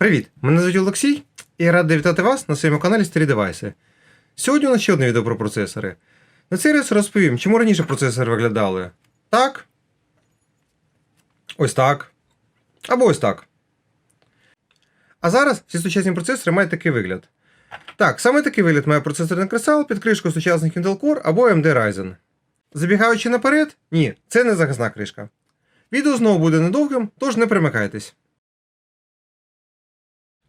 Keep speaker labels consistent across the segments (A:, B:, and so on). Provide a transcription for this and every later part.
A: Привіт! Мене звуть Олексій і я радий вітати вас на своєму каналі Старі Девайси. Сьогодні у нас ще одне відео про процесори. На цей раз розповім, чому раніше процесори виглядали так. Ось так. Або ось так. А зараз всі сучасні процесори мають такий вигляд. Так, саме такий вигляд має процесорний кресал під кришкою сучасних Intel Core або AMD Ryzen. Забігаючи наперед, ні, це не захисна кришка. Відео знову буде недовгим, тож не примикайтесь.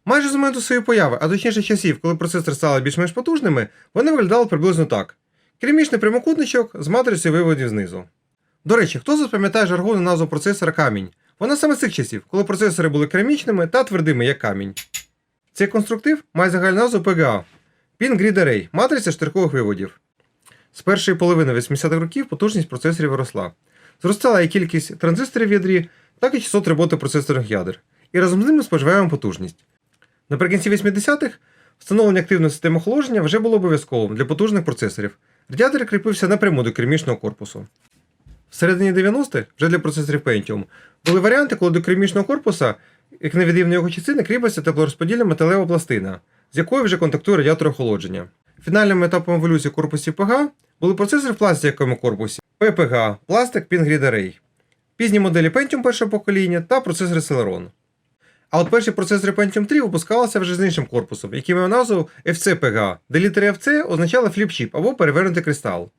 A: Майже з моменту своєї появи, а точніше часів, коли процесори стали більш-менш потужними, вони виглядали приблизно так: керамічний прямокутничок з матрицею виводів знизу. До речі, хто запам'ятає жаргонну назву процесора камінь? Вона саме з цих часів, коли процесори були керамічними та твердими, як камінь. Цей конструктив має загальну назву PGA Pin Grid Array – матриця штиркових виводів. З першої половини 80-х років потужність процесорів росла. Зростала і кількість транзисторів в ядрі, так і частот роботи процесорних ядер. І разом з ними споживаємо потужність. Наприкінці 80-х встановлення активної системи охолодження вже було обов'язковим для потужних процесорів. Радіатор кріпився напряму до керамічного корпусу. В середині 90-х, вже для процесорів Pentium, були варіанти, коли до керамічного корпуса, як невід'ємної його частини, кріпиться теплорозподільна металева пластина, з якою вже контактує радіатор охолодження. Фінальним етапом еволюції в корпусі PGA були процесори в пластиковому корпусі PPGA Plastic Pin Grid Array, пізні моделі Pentium першого покоління та процесори Celeron. А от перші процесори Pentium 3 випускалися вже з іншим корпусом, який мав назву FC-PGA, де літери FC означали фліп-чіп або перевернутий кристал.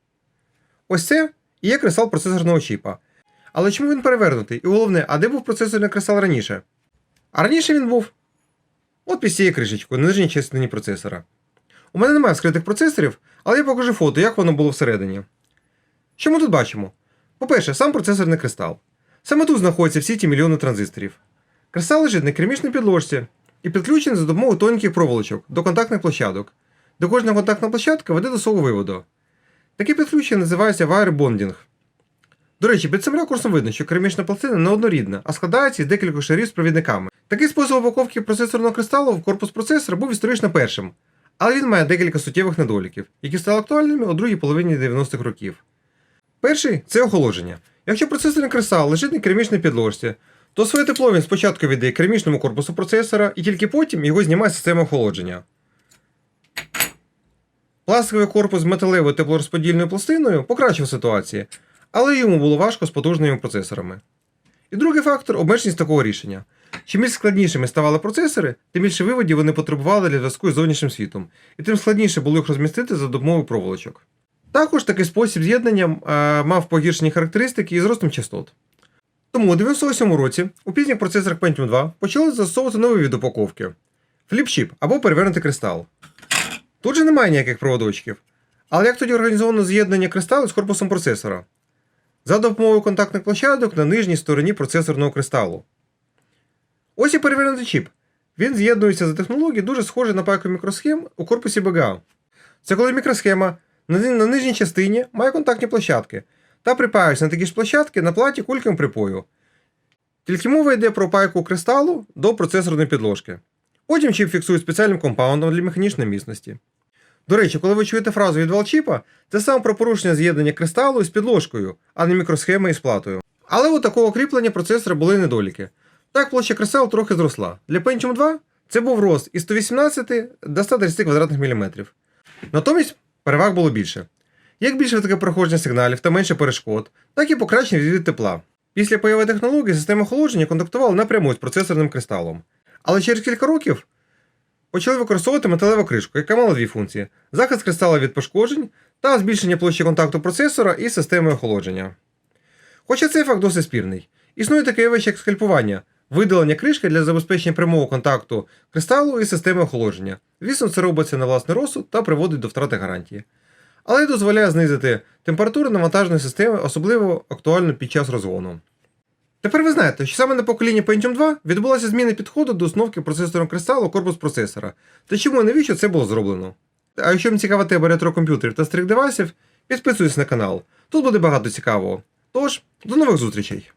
A: Ось це і є кристал процесорного чіпа. Але чому він перевернутий? І головне, а де був процесорний кристал раніше? А раніше він був от під цією кришечкою на нижній частині процесора. У мене немає вскритих процесорів, але я покажу фото, як воно було всередині. Що ми тут бачимо? По-перше, сам процесорний кристал. Саме тут знаходяться всі ті мільйони транзисторів. Кристал лежить на керамічній підложці і підключений за допомогою тонких проволочок до контактних площадок, де кожна контактна площадка веде до свого виводу. Таке підключення називається wire-bonding. До речі, під цим ракурсом видно, що керамічна пластина не однорідна, а складається із декількох шарів з провідниками. Такий спосіб упаковки процесорного кристалу в корпус процесора був історично першим, але він має декілька суттєвих недоліків, які стали актуальними у другій половині 90-х років. Перший це охолодження. Якщо процесорний кристал лежить на керамічній підложці, то своє тепло він спочатку віддає керамічному корпусу процесора і тільки потім його знімає система охолодження. Пластиковий корпус з металевою теплорозподільною пластиною покращив ситуацію, але йому було важко з потужними процесорами. І другий фактор обмеженість такого рішення. Чим більш складнішими ставали процесори, тим більше виводів вони потребували для зв'язку з зовнішнім світом, і тим складніше було їх розмістити за допомогою проволочок. Також такий спосіб з'єднання е, мав погіршені характеристики із ростом частот. Тому у 98 році у пізніх процесорах Pentium 2 почали застосовувати новий від упаковки фліп-чіп або перевернутий кристал. Тут же немає ніяких проводочків. Але як тоді організовано з'єднання кристалу з корпусом процесора? За допомогою контактних площадок на нижній стороні процесорного кристалу. Ось і перевернутий чіп. Він з'єднується за технологією дуже схожою на пайку мікросхем у корпусі BGA. Це коли мікросхема на нижній частині має контактні площадки та припаюється на такі ж площадки на платі кульками припою. Тільки мова йде про пайку кристалу до процесорної підложки. Потім чіп фіксують спеціальним компаундом для механічної міцності. До речі, коли ви чуєте фразу від валчіпа, це саме про порушення з'єднання кристалу з підложкою, а не мікросхеми із платою. Але у такого кріплення процесора були недоліки. Так площа кресел трохи зросла. Для Pentium 2 це був рост із 118 до 130 квадратних міліметрів. Натомість переваг було більше. Як більше таке проходження сигналів та менше перешкод, так і покращення відвід тепла. Після появи технології система охолодження контактувала напряму з процесорним кристалом. Але через кілька років почали використовувати металеву кришку, яка мала дві функції: захист кристала від пошкоджень та збільшення площі контакту процесора із системою охолодження. Хоча цей факт досить спірний. Існує таке явище, як скальпування, видалення кришки для забезпечення прямого контакту кристалу і системи охолодження. Звісно, це робиться на власний розсуд та приводить до втрати гарантії. Але й дозволяє знизити температуру навантажної системи, особливо актуально під час розгону. Тепер ви знаєте, що саме на поколінні Pentium 2 відбулася зміна підходу до установки процесорного кристалу корпус процесора. Та чому і навіщо це було зроблено? А якщо вам цікава тема ретро-комп'ютерів та старих девайсів, підписуйтесь на канал. Тут буде багато цікавого. Тож, до нових зустрічей!